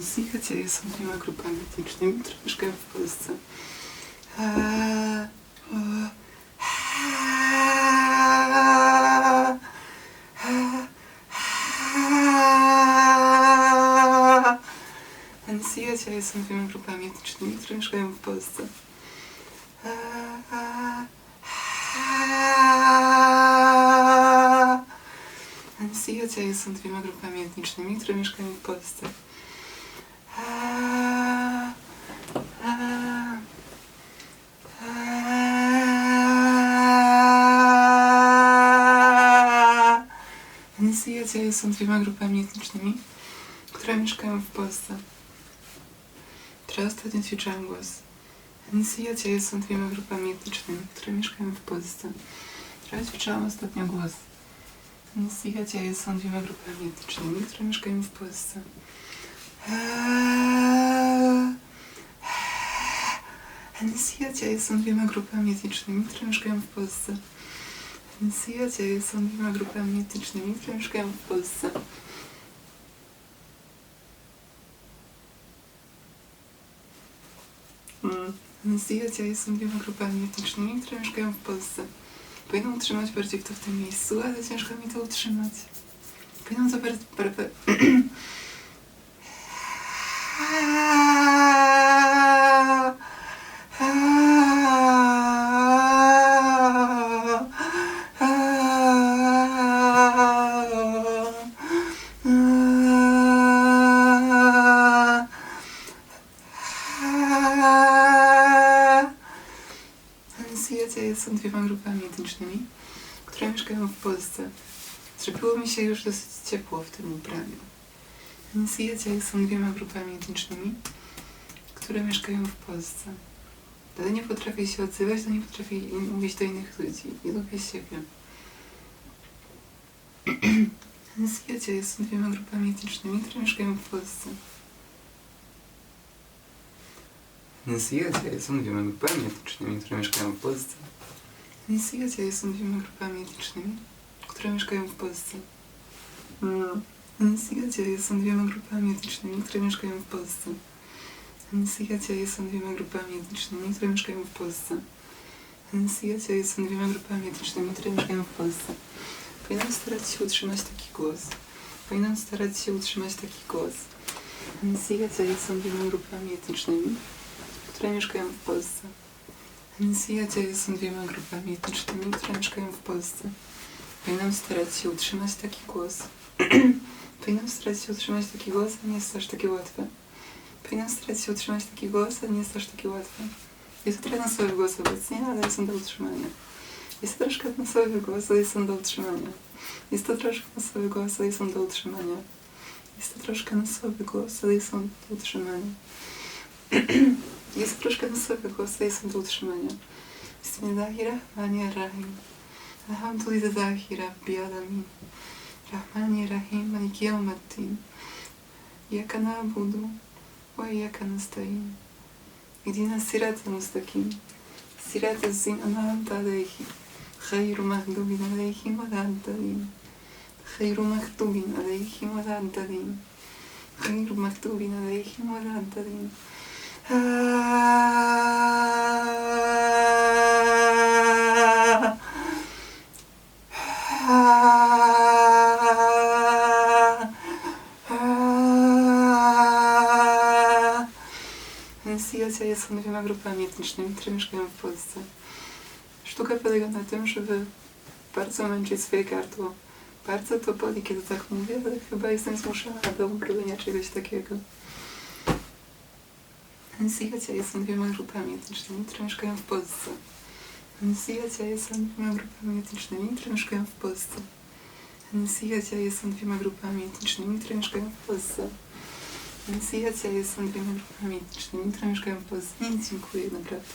Zjechać są dwiema grupami etnicznymi, które mieszkają w Polsce. Zjechać są dwiema grupami etnicznymi, które mieszkają w Polsce. Zjechać są dwiema grupami etnicznymi, które mieszkają w Polsce. Nisjacie są dwiema grupami etnicznymi, które mieszkają w Polsce. Teraz ostatnio ćwiczyłam głos. Nisjacie są dwiema grupami etnicznymi, które mieszkają w Polsce. Teraz ćwiczyłam ostatnio głos. Nisjacie są dwiema grupami etnicznymi, które mieszkają w Polsce. Nisjacie są dwiema grupami etnicznymi, które mieszkają w Polsce. Nisjacie są dwiema grupami etnicznymi, które mieszkają w Polsce. Nisjacie są dwiema grupami etnicznymi, które mieszkają w Polsce. Powinnam utrzymać bardziej kto w tym miejscu, ale ciężko mi to utrzymać. Powinnam to bardzo... które mieszkają w Polsce. Zrobiło mi się już dosyć ciepło w tym ubraniu. Nisjacie są dwiema grupami etnicznymi, które mieszkają w Polsce. Ale nie potrafię się odzywać, to nie potrafię mówić do innych ludzi. Nie lubię siebie. Nisjacie są dwiema grupami etnicznymi, które mieszkają w Polsce. Nisjacie są dwiema grupami etnicznymi, które mieszkają w Polsce. Nisjacie są dwiema grupami etnicznymi, które mieszkają w Polsce. Nisjacie są dwiema grupami etnicznymi, które mieszkają w Polsce. Nisjacie są dwiema grupami etnicznymi, które mieszkają w Polsce. Nisjacie są dwiema grupami etnicznymi, które mieszkają w Polsce. Powinnam starać się utrzymać taki głos. Powinnam starać się utrzymać taki głos. Nisjacie są dwiema grupami etnicznymi, które mieszkają w Polsce. Nisjacie są dwiema grupami etnicznymi, które mieszkają w Polsce. Powinnam starać się utrzymać taki głos. Powinnam starać się utrzymać taki głos, a nie jest aż takie łatwe. Powinnam starać się utrzymać taki głos, a nie jest aż takie łatwe. Jest to trochę nosowy głos obecnie, ale on do utrzymania. Jest to troszkę nosowy głos, ale on do utrzymania. Jest to troszkę nosowy głos, ale on do utrzymania. Jest to troszkę nosowy głos, ale on do utrzymania. Jest to troszkę nosowy głos, ale jest on do utrzymania. Bismillahirrahmanirrahim. Alhamdulillahi Rabbi Alamin. Rahmani Rahim Maliki Yawmiddin. إياك نعبد وإياك نستعين اهدنا الصراط المستقيم صراط الذين أنعمت عليهم غير مغضوب عليهم ولا الضالين غير مغضوب عليهم ولا الضالين غير مغضوب عليهم ولا الضالين آه Nisjacie są dwiema grupami etnicznymi, które mieszkają w Polsce. Sztuka polega na tym, żeby bardzo męczyć swoje gardło. Bardzo to boli, kiedy tak mówię, ale chyba jestem zmuszona do robienia czegoś takiego. Nisjacie są dwiema grupami etnicznymi, które mieszkają w Polsce. Nisjacie są dwiema grupami etnicznymi, które mieszkają w Polsce. Nisjacie są dwiema grupami etnicznymi, które mieszkają w Polsce. Nisjacie są dwiema grupami etnicznymi, które mieszkają w Polsce. Nie, dziękuję, naprawdę.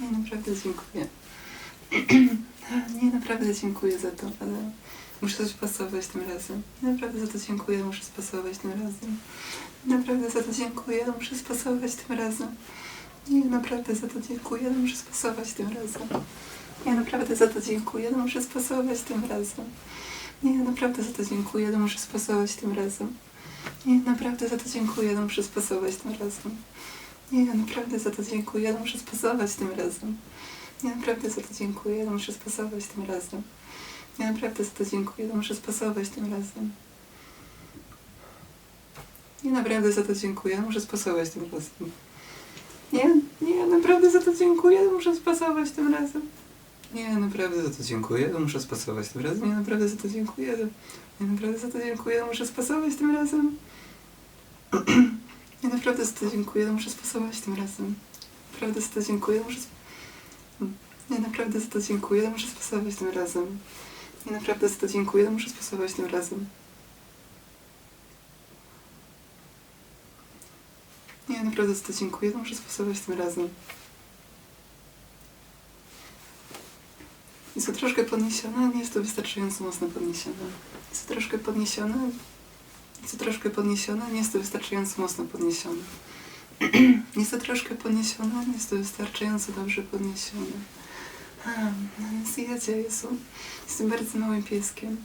Nie, naprawdę dziękuję. Nie, naprawdę dziękuję za to, ale muszę coś pasować tym razem. Naprawdę za to dziękuję, muszę spasować tym razem. Naprawdę za to dziękuję, muszę spasować tym razem. Nie, naprawdę za to dziękuję, muszę spasować tym razem. Nie, naprawdę za to dziękuję, muszę spasować tym razem. Nie, naprawdę za to dziękuję, muszę spasować tym razem. Nie, naprawdę za to dziękuję, muszę spasować tym razem. Nie, naprawdę za to dziękuję, muszę spasować tym razem. Nie, naprawdę za to dziękuję, muszę spasować tym razem. Nie, naprawdę za to dziękuję, no muszę spasować tym razem. Nie, naprawdę za to dziękuję, muszę spasować tym razem. Nie, nie, naprawdę za to dziękuję, muszę spasować tym razem. Nie, naprawdę za to dziękuję, muszę spasować tym razem. Nie, naprawdę za to dziękuję, nie, naprawdę za to dziękuję, muszę spasować tym razem. Nie, naprawdę za to dziękuję, muszę spasować tym razem. Naprawdę za to dziękuję, muszę... Nie, naprawdę za to dziękuję, muszę spasować tym razem. Nie, naprawdę za to dziękuję, muszę spasować tym razem. Nie, naprawdę za to dziękuję, muszę spasować tym razem. Jest to troszkę podniesione, nie jest to wystarczająco mocno podniesione. Jest to troszkę podniesione, jest to troszkę podniesione, nie jest to wystarczająco mocno podniesione. Jest to troszkę podniesione, nie jest to wystarczająco dobrze podniesione. Zjadzie Jezu. Jestem bardzo małym pieskiem.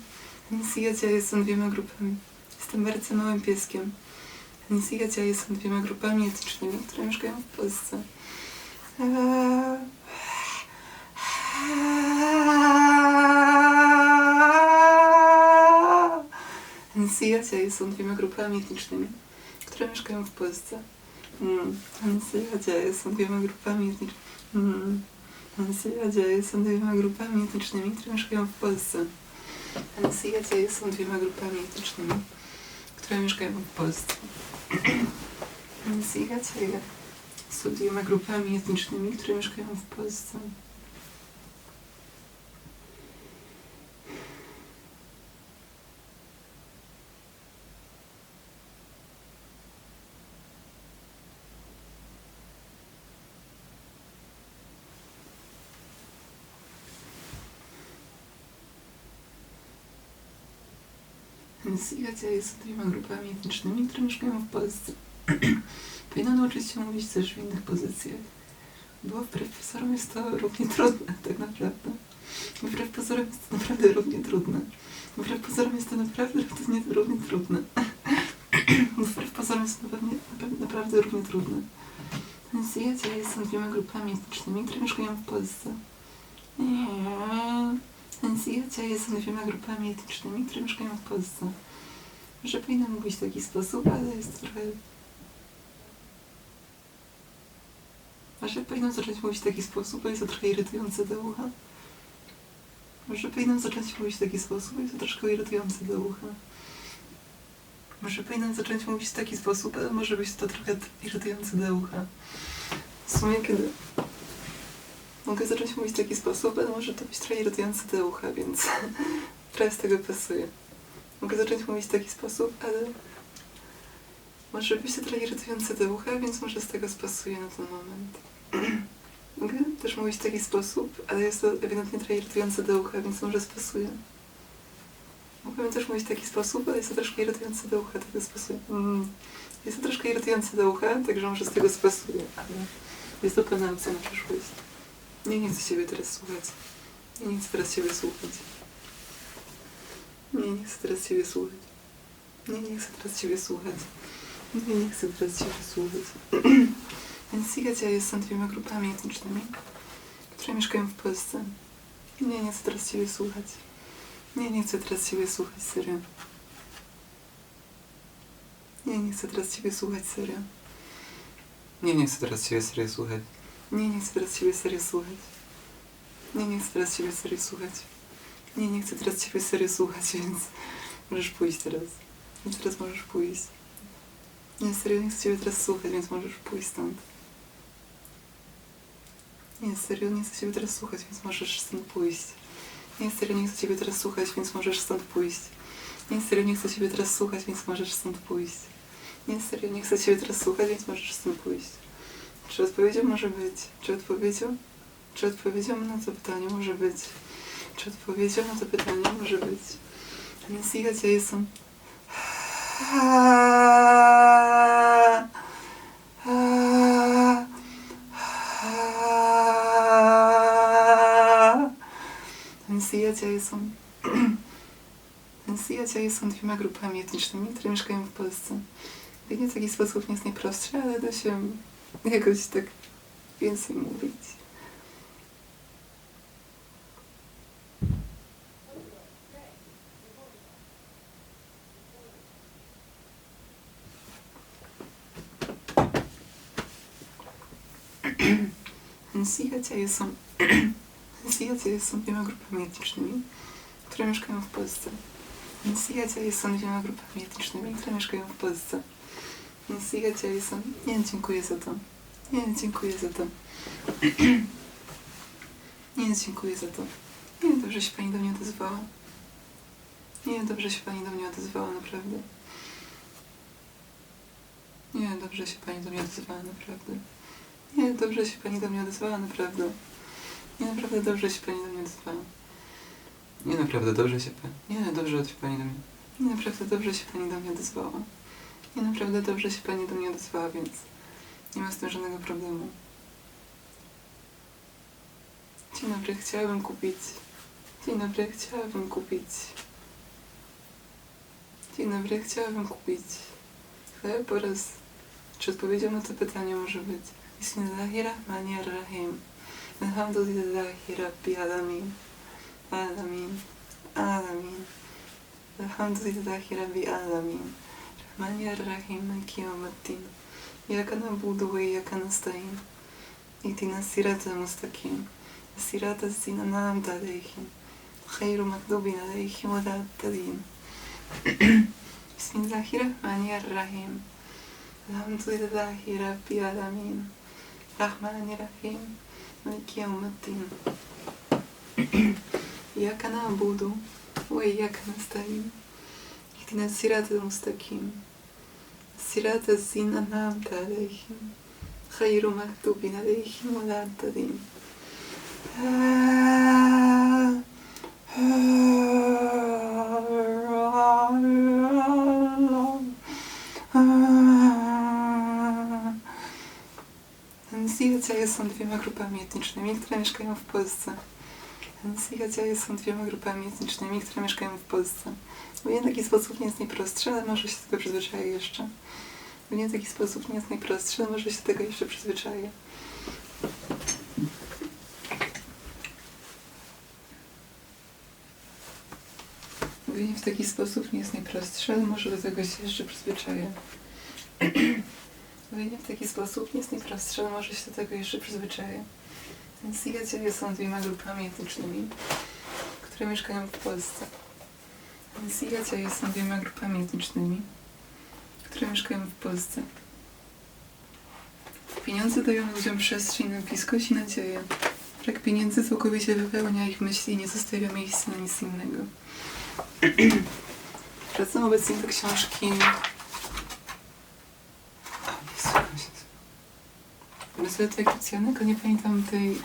Zjadzie Jezu dwiema grupami. Jestem bardzo małym pieskiem. Zjadzie Jezu dwiema grupami etnicznymi, które mieszkają w Polsce. Eee, Zjadzie są dwiema grupami etnicznymi, które mieszkają w Polsce. Mm. Zjadzie są dwiema grupami etnicznymi. Mm. Zjadzie są dwiema grupami etnicznymi, które mieszkają w Polsce. Zjadzie są dwiema grupami etnicznymi, które mieszkają w Polsce. Zjadzie są dwiema grupami etnicznymi, które mieszkają w Polsce. Zjadzie jest dwiema grupami etnicznymi, które mieszkają w Polsce. Powinno nauczyć się mówić też w innych pozycjach. Bo wbrew pozorom jest to równie trudne, tak naprawdę. Wbrew pozorom jest to naprawdę równie trudne. Wbrew pozorom jest to naprawdę równie, równie trudne. Wbrew pozorom jest to naprawdę, naprawdę równie trudne. Zjadzie są dwiema grupami etnicznymi, które mieszkają w Polsce. Zjadzie są dwiema grupami etnicznymi, które mieszkają w Polsce. Że powinnam mówić w taki sposób, ale jest trochę... Może powinnam zacząć mówić w taki sposób, bo jest to trochę irytujące do ucha. Może powinnam zacząć mówić w taki sposób, bo jest to troszkę irytujące do ucha. Może powinnam zacząć mówić w taki sposób, ale może być to trochę irytujące do ucha. W sumie kiedy... Mogę zacząć mówić w taki sposób, ale może to być trochę irytujące do ucha, więc trochę z tego pasuje. Mogę zacząć mówić w taki sposób, ale może być to trochę irytujące do ucha, więc może z tego spasuje na ten moment. Mogę też mówić w taki sposób, ale jest to ewidentnie trochę irytujące do ucha, więc może spasuje. Mogłem też mówić w taki sposób, ale jest to troszkę irytujące do ucha, tego spasuje. Mm. Jest to troszkę irytujące do ucha, także może z tego spasuje, ale jest to pewna opcja na przyszłość. Nie, chcę Ciebie teraz słuchać. Nie, nie chcę teraz Ciebie słuchać. Nie, nie chcę teraz Ciebie słuchać. Nie, nie chcę teraz Ciebie słuchać. Nie, nie chcę teraz Ciebie słuchać. Więc Sigacia jest są dwiema grupami etnicznymi, które mieszkają w Polsce. Nie, nie chcę teraz Ciebie słuchać. Nie, nie chcę teraz Ciebie słuchać, serio. Nie, nie chcę teraz Ciebie słuchać, serio. Nie, nie chcę teraz Ciebie serio słuchać. Nie, nie chcę teraz Ciebie serio słuchać. Nie, nie chcę teraz Ciebie serio słuchać. Nie, nie chcę teraz Ciebie serio słuchać, więc możesz pójść teraz. Więc teraz możesz pójść. Nie, serio nie chcę Ciebie teraz słuchać, więc możesz pójść stąd. Nie, serio nie chcę Ciebie teraz słuchać, więc możesz stąd pójść. Nie, serio nie chcę Ciebie teraz słuchać, więc możesz stąd pójść. Nie, serio nie chcę Ciebie teraz słuchać, więc możesz stąd pójść. Nie, serio nie chcę Ciebie teraz słuchać, więc możesz stąd pójść. Czy odpowiedzią może być? Czy odpowiedzią? Czy odpowiedzią na to pytanie może być? Czy odpowiedzią na to pytanie może być? Więc ja są. Więc ja są. Więc Syjaciaje są dwiema grupami etnicznymi, które mieszkają w Polsce. W taki sposób nie jest najprostszy, ale da się jakoś tak więcej mówić. Syjaciaje są, Syjaciaje są dwiema grupami etnicznymi, które mieszkają w Polsce. Syjaciaje są dwiema grupami etnicznymi, które mieszkają w Polsce. Syjaciaje są... Nie, dziękuję za to. Nie, dziękuję za to. Nie, dziękuję za to. Nie, dobrze się Pani do mnie odezwała. Nie, dobrze się Pani do mnie odezwała, naprawdę. Nie, dobrze się Pani do mnie odezwała, naprawdę. Nie, dobrze się Pani do mnie odezwała, naprawdę. Nie, naprawdę dobrze się Pani do mnie odezwała. Nie, naprawdę dobrze się Pani... Nie, dobrze się Pani do mnie... Nie, naprawdę dobrze się Pani do mnie odezwała. Nie, naprawdę dobrze się Pani do mnie odezwała, więc nie ma z tym żadnego problemu. Dzień dobry, chciałabym kupić... Dzień dobry, chciałabym kupić... Dzień dobry, chciałabym kupić chleb oraz... Czy odpowiedzią na to pytanie może być بسم الله الرحمن الرحيم. الحمد لله رب العالمين. العالمين العالمين الحمد لله رب العالمين. الرحمن الرحيم. مالك يوم الدين. إياك نعبد وإياك نستعين. اهدنا الصراط المستقيم. الصراط الذين أنعمت عليهم. خير مكتوب عليهم ولا الضالين بسم الله الرحمن الرحيم. الحمد لله رب العالمين. الرحمن الرحيم مالك يوم الدين إياك نعبد وإياك نستعين اهدنا الصراط المستقيم الصراط الذين أنعمت عليهم خير مغضوب عليهم ولا i są dwiema grupami etnicznymi, które mieszkają w Polsce. Hans są dwiema grupami etnicznymi, które mieszkają w Polsce. Ogólnie taki sposób nie jest najprostszy, ale może się tego przyzwyczaję jeszcze. Ogólnie taki sposób nie jest najprostszy, ale może się tego jeszcze przyzwyczaję. Mówienie w taki sposób nie jest najprostsze, ale może do tego się jeszcze przyzwyczaję. Mówienie w taki sposób nie jest najprostsze, ale może się do tego jeszcze przyzwyczaję. Więc Sigaciele są dwiema grupami etnicznymi, które mieszkają w Polsce. Więc Sigaciele są dwiema grupami etnicznymi, które mieszkają w Polsce. Pieniądze dają ludziom przestrzeń na bliskość i nadzieję. Brak pieniędzy całkowicie wypełnia ich myśli i nie zostawia miejsca na nic innego. Wracam obecnie do książki. O, Jezu, jak się Rozwety Krucjanego, nie pamiętam tej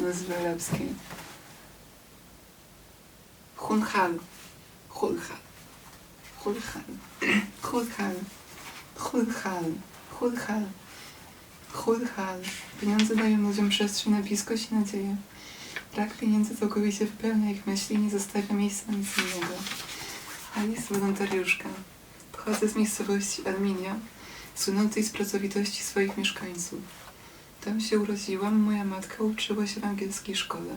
nazwy arabskiej. Hunhal. Hulhal. Hulhal. Hulhal. Hulhal. Hulhal. Hulhal. Pieniądze dają ludziom przestrzeń na bliskość i nadzieję. Brak pieniędzy całkowicie wypełnia ich myśli i nie zostawia miejsca nic innego. Alice wolontariuszka. Pochodzę z miejscowości Arminia, słynącej z pracowitości swoich mieszkańców. Tam się urodziłam, moja matka uczyła się w angielskiej szkole.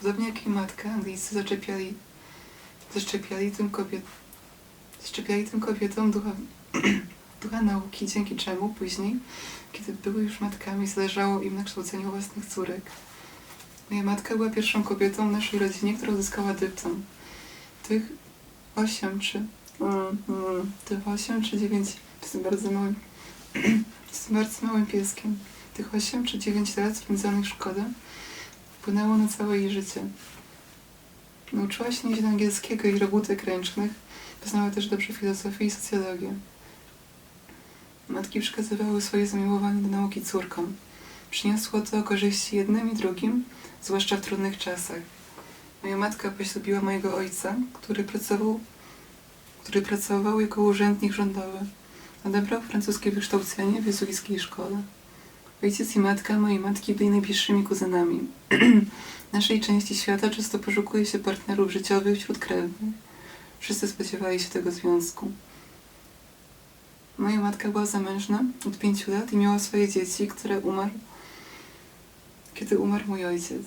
Podobnie jak i matka, Anglicy zaczepiali, zaszczepiali tym kobiet, zaszczepiali tym kobietom ducha, ducha nauki, dzięki czemu później, kiedy były już matkami, zależało im na kształceniu własnych córek. Moja matka była pierwszą kobietą w naszej rodzinie, która uzyskała dyplom. Tych osiem czy... Mm, mm, tych osiem czy dziewięć... Jestem bardzo małym... Jestem bardzo małym pieskiem. Tych osiem czy dziewięć lat spędzonych w szkole wpłynęło na całe jej życie. Nauczyła się nieźle angielskiego i robótek ręcznych. Poznała też dobrze filozofię i socjologię. Matki przekazywały swoje zamiłowanie do nauki córkom. Przyniosło to korzyści jednym i drugim, zwłaszcza w trudnych czasach. Moja matka poślubiła mojego ojca, który pracował, który pracował jako urzędnik rządowy. Odebrał francuskie wykształcenie w jezuickiej szkole. Ojciec i matka mojej matki byli najbliższymi kuzynami. naszej części świata często poszukuje się partnerów życiowych wśród krewnych. Wszyscy spodziewali się tego związku. Moja matka była zamężna od pięciu lat i miała swoje dzieci, które umarł, kiedy umarł mój ojciec.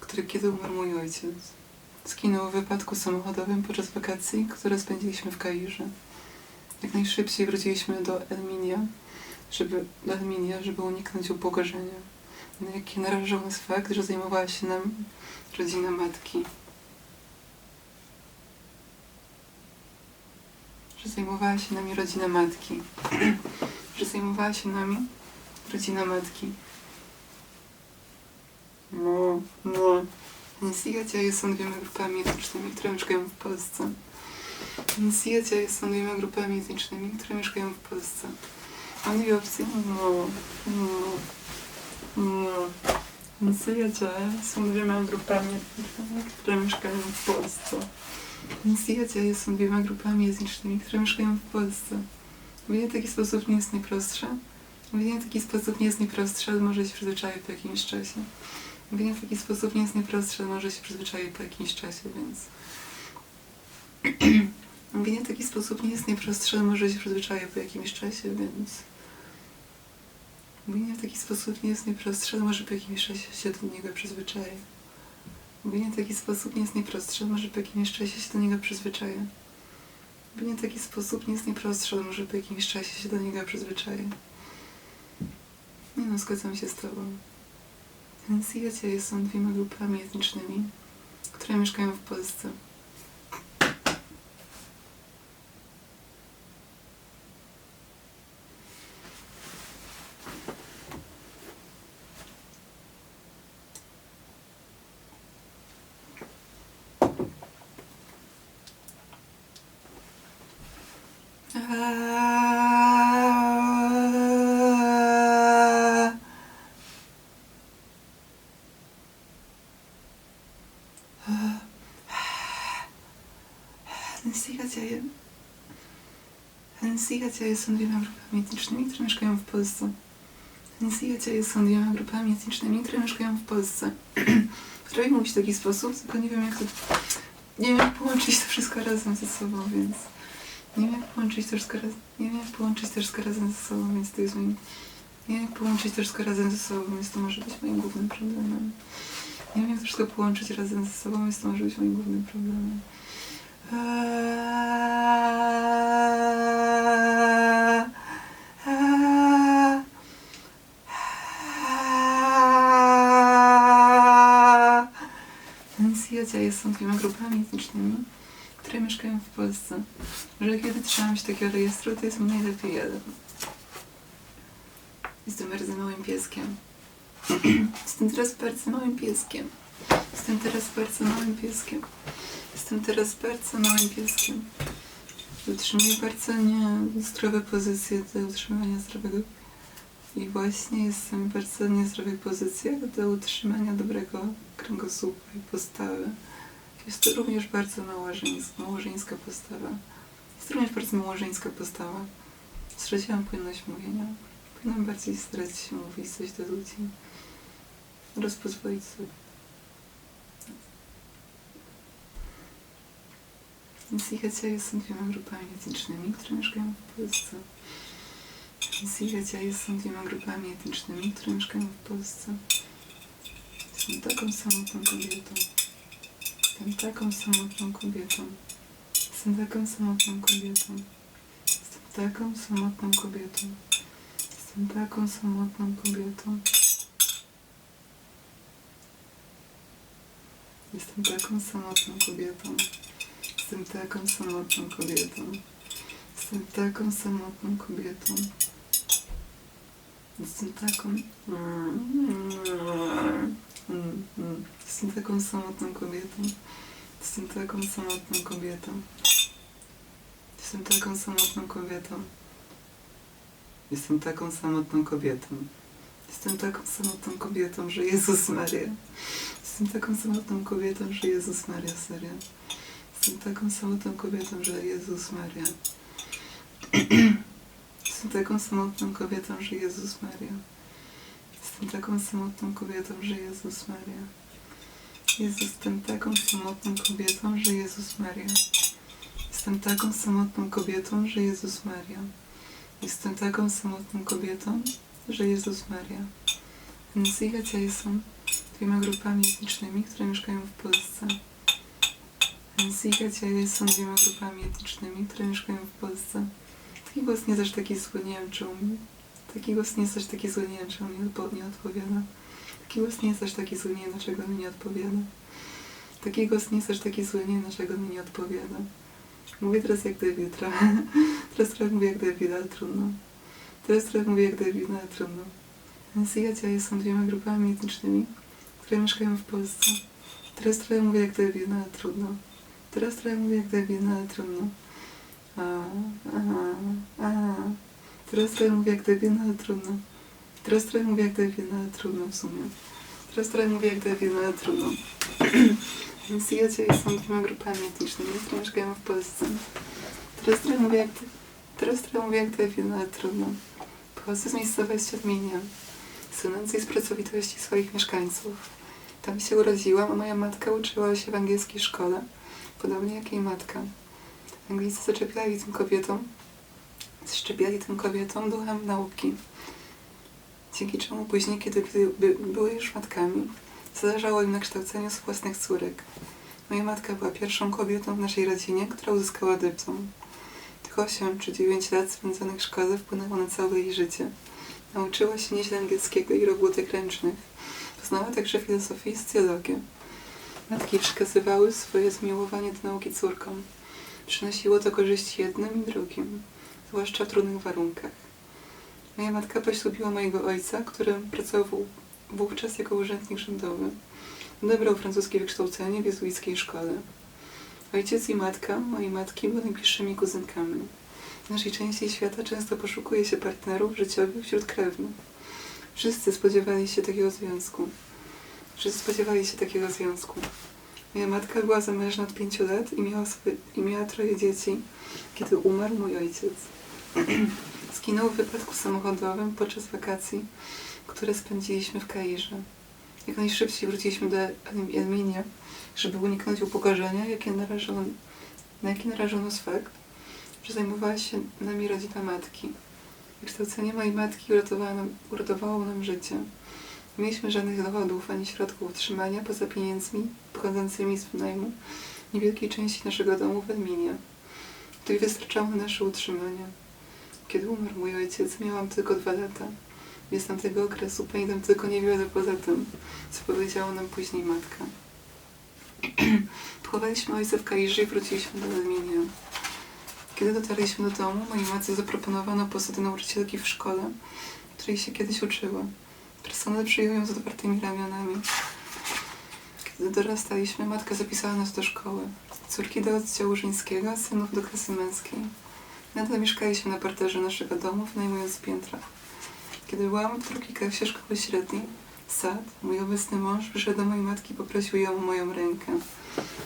Który, kiedy umarł mój ojciec. Zginął w wypadku samochodowym podczas wakacji, które spędziliśmy w Kairze. Jak najszybciej wróciliśmy do Elminia, żeby, Elminia, żeby uniknąć upokorzenia. Na jakie narażał nas fakt, że zajmowała się nam rodzina matki. Że zajmowała się nami rodzina matki. że zajmowała się nami rodzina matki. No, no. Nisiacia są dwiema grupami etnicznymi, które mieszkają w Polsce. Nisiacia są dwiema grupami etnicznymi, które mieszkają w Polsce. Oni obcy? No, no, no. Nisiacia są dwiema grupami które mieszkają w Polsce. Nisiacia są dwiema grupami etnicznymi, które mieszkają w Polsce. Mówienie w taki sposób nie jest najprostsze. Mówienie w taki sposób nie jest najprostsze, ale może się przyzwyczaić po jakimś czasie. Mówienie w taki sposób nie jest najprostsze, ale może się przyzwyczaić po jakimś czasie, więc... Mówienie w taki sposób nie jest najprostsze, ale może się przyzwyczaić po jakimś czasie, więc... Mówienie w taki sposób nie jest najprostsze, może po jakimś czasie się do niego przyzwyczaję. Mówienie w taki sposób nie jest najprostsze, może po jakimś czasie się do niego przyzwyczaję. Mówienie w taki sposób nie jest najprostsze, może po jakimś czasie się do niego przyzwyczaję. Nie no, zgadzam się z tobą. Nasiacie są dwiema grupami etnicznymi, które mieszkają w Polsce. Nasihacie Nasihacie są dwiema grupami etnicznymi, które mieszkają w Polsce. Nasihacie są dwiema grupami etnicznymi, które mieszkają w Polsce. Potrafię mówić w taki sposób, tylko nie wiem jak to... Nie wiem jak połączyć to wszystko razem ze sobą, więc... Nie wiem jak połączyć to wszystko razem... Nie wiem jak połączyć to wszystko razem ze sobą, więc to jest moim... Nie wiem jak połączyć to wszystko razem ze sobą, więc to może być moim głównym problemem. Nie wiem jak to wszystko połączyć razem ze sobą, więc to może być moim głównym problemem. Aaaa. Nacjacia są dwiema grupami etnicznymi, które mieszkają w Polsce. Że kiedy trzymam się takiego rejestru, to jest mi najlepiej jeden. Jestem bardzo małym pieskiem. Jestem teraz bardzo małym pieskiem. Jestem teraz bardzo małym pieskiem. Jestem teraz bardzo małym pieskiem. Utrzymuję bardzo niezdrowe pozycje do utrzymania zdrowego. I właśnie jestem w bardzo niezdrowych pozycjach do utrzymania dobrego kręgosłupa i postawy. Jest to również bardzo małżeńska, małżeńska postawa. Jest to również bardzo małżeńska postawa. Straciłam płynność mówienia. Powinnam bardziej starać się mówić coś do ludzi. Oraz pozwolić sobie. Nasihacia są dwiema grupami etnicznymi, które mieszkają w Polsce. Nasihacia są dwiema grupami etnicznymi, które mieszkają w Polsce. Jestem taką samotną kobietą. Jestem taką samotną kobietą. Jestem taką samotną kobietą. Jestem taką samotną kobietą. Jestem taką samotną kobietą. Jestem taką samotną kobietą. Jestem taką samotną kobietą. Jestem taką samotną kobietą. Jestem taką. Jestem taką samotną kobietą. Jestem taką samotną kobietą. Jestem taką samotną kobietą. Jestem taką samotną kobietą. Jestem taką samotną kobietą, że Jezus Maria. Jestem taką samotną kobietą, że Jezus Maria, serio. Taką samotną kobietą, że Jezus Maria. Jestem taką samotną kobietą, że Jezus Maria. Jestem taką samotną kobietą, że Jezus Maria. Jestem taką samotną kobietą, że Jezus Maria. Jestem taką samotną kobietą, że Jezus Maria. Jestem taką samotną kobietą, że Jezus Maria. Nasihacia są dwiema grupami etnicznymi, które mieszkają w Polsce. Nasihacia są dwiema grupami etnicznymi, które mieszkają w Polsce. Taki głos nie aż taki zły, nie wiem czy. Taki głos nie jest taki zły, nie wiem czy on odpo- nie odpowiada. Taki głos nie jest taki zły, nie wiem dlaczego mi nie odpowiada. Taki głos nie jest taki zły, nie wiem dlaczego mi nie odpowiada. Mówię teraz jak David trochę. Teraz trochę mówię jak David, ale trudno. Teraz trochę mówię jak David, no ale trudno. Mesjacie są dwiema grupami etnicznymi, które mieszkają w Polsce. Teraz trochę mówię jak David, no ale trudno. Teraz trochę mówię jak David, no ale trudno. A, a, a. Teraz trochę mówię jak David, no ale trudno. Teraz trochę mówię jak David, no ale trudno w sumie. Teraz trochę mówię jak no ale trudno. Mesjacie są dwiema grupami etnicznymi, które mieszkają w Polsce. Teraz trochę mówię jak, teraz trochę mówię jak no ale trudno. Pochodzę z miejscowości Odmienia, z pracowitości swoich mieszkańców. Tam się urodziłam, a moja matka uczyła się w angielskiej szkole, podobnie jak jej matka. Anglicy zaczepiali tym kobietom, szczepiali tym kobietom duchem nauki. Dzięki czemu później, kiedy były już matkami, zależało im na kształceniu własnych córek. Moja matka była pierwszą kobietą w naszej rodzinie, która uzyskała dyplom. Tych 8 czy 9 lat spędzonych w szkole wpłynęło na całe jej życie. Nauczyła się nieźle angielskiego i robótek ręcznych. Poznała także filozofię i socjologię. Matki przekazywały swoje zmiłowanie do nauki córkom. Przynosiło to korzyści jednym i drugim, zwłaszcza w trudnych warunkach. Moja matka poślubiła mojego ojca, który pracował wówczas jako urzędnik rządowy. Odebrał francuskie wykształcenie w jezuickiej szkole. Ojciec i matka mojej matki były najbliższymi kuzynkami. W naszej części świata często poszukuje się partnerów życiowych wśród krewnych. Wszyscy spodziewali się takiego związku. Wszyscy spodziewali się takiego związku. Moja matka była zamężna od pięciu lat i miała, swoje, i miała troje dzieci, kiedy umarł mój ojciec. Zginął w wypadku samochodowym podczas wakacji, które spędziliśmy w Kairze. Jak najszybciej wróciliśmy do Elminia, żeby uniknąć upokorzenia, jakie narażono, na jakie narażono nas fakt, że zajmowała się nami rodzina matki. Wykształcenie mojej matki uratowało nam, uratowało nam życie. Mieliśmy żadnych dochodów ani środków utrzymania poza pieniędzmi pochodzącymi z wynajmu niewielkiej części naszego domu w Elminie, której wystarczało na nasze utrzymanie. Kiedy umarł mój ojciec, miałam tylko dwa lata. Więc tamtego okresu pamiętam tylko niewiele poza tym, co powiedziała nam później matka. Pochowaliśmy ojca w Kairze i wróciliśmy do Elminia. Kiedy dotarliśmy do domu, mojej matce zaproponowano posadę nauczycielki w szkole, której się kiedyś uczyła. Personel przyjął ją z otwartymi ramionami. Kiedy dorastaliśmy, matka zapisała nas do szkoły. Córki do oddziału żeńskiego, synów do klasy męskiej. Nadal mieszkaliśmy na parterze naszego domu, wynajmując piętra. Kiedy byłam w drugiej klasie szkoły średniej, Sad, mój obecny mąż, przyszedł do mojej matki i poprosił ją o moją rękę.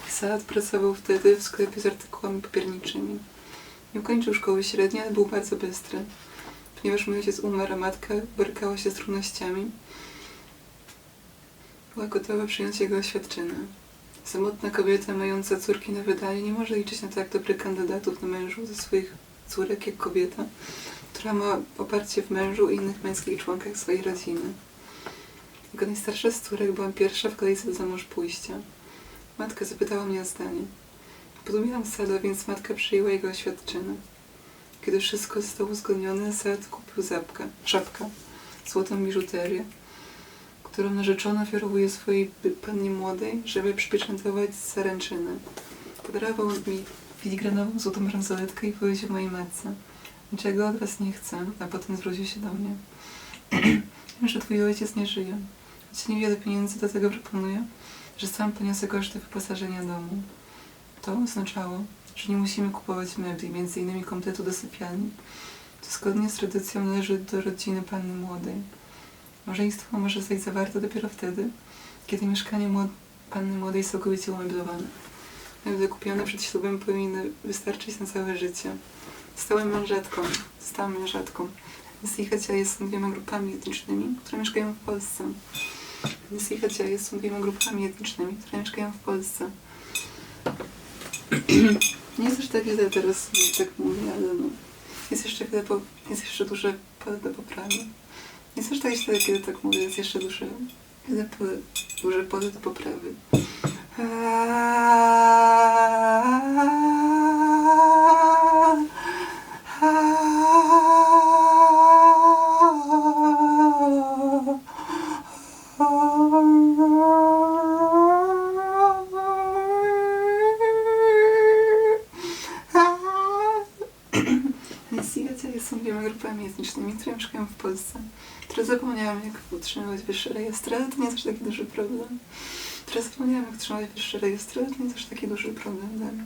Sad pracował wtedy w sklepie z artykułami papierniczymi. Nie ukończył szkoły średniej, ale był bardzo bystry. Ponieważ mój ojciec umarł, a matka borykała się z trudnościami, była gotowa przyjąć jego oświadczynę. Samotna kobieta mająca córki na wydanie nie może liczyć na tak dobrych kandydatów na mężów ze swoich córek jak kobieta, która ma oparcie w mężu i innych męskich członkach swojej rodziny. Jako najstarsza z córek byłam pierwsza w kolejce do zamąż pójścia. Matka zapytała mnie o zdanie. Podumiałam Sada, więc matka przyjęła jego oświadczynę. Kiedy wszystko zostało uzgodnione, Sad kupił zapkę, szapkę, złotą biżuterię, którą narzeczona ofiarowuje swojej pannie młodej, żeby przypieczętować zaręczynę. Podarował mi filigranową złotą bransoletkę i powiedział mojej matce, niczego od was nie chcę, a potem zwrócił się do mnie. Wiem, że twój ojciec nie żyje. Choć niewiele pieniędzy do tego proponuję, że sam poniosę koszty wyposażenia domu. To oznaczało, że nie musimy kupować mebli, między innymi kompletu do sypialni. To zgodnie z tradycją należy do rodziny panny młodej. Małżeństwo może zostać zawarte dopiero wtedy, kiedy mieszkanie młod- panny młodej jest całkowicie umeblowane. Meble kupione przed ślubem powinny wystarczyć na całe życie. Stałem mężatką, stałam mężatką. Nasihacia są dwiema grupami etnicznymi, które mieszkają w Polsce. Nasihacia są dwiema grupami etnicznymi, które mieszkają w Polsce. Nie jest już tak teraz, tak mówię, ale no. Jest jeszcze wiele, po, jest jeszcze duże pole do poprawy. Jest już tak źle, kiedy tak mówię, jest jeszcze duże, wiele pole, duże pole do poprawy. Grupami etnicznymi, które mieszkają w Polsce, które zapomniałam jak utrzymywać wyższe rejestry, ale to nie jest taki duży problem. Które zapomniałam jak utrzymywać wyższe rejestry, ale to nie jest taki duży problem dla mnie.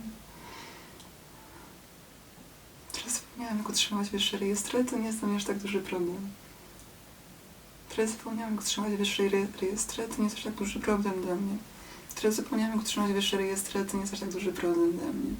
Teraz zapomniałam jak utrzymywać wyższe rejestry, ale to nie jest dla mnie aż tak duży problem. Teraz zapomniałam jak utrzymywać wyższe re- rejestry, to nie jest aż tak duży problem dla mnie. Teraz zapomniałam jak utrzymywać wyższe rejestry, to nie jest aż tak duży problem dla mnie.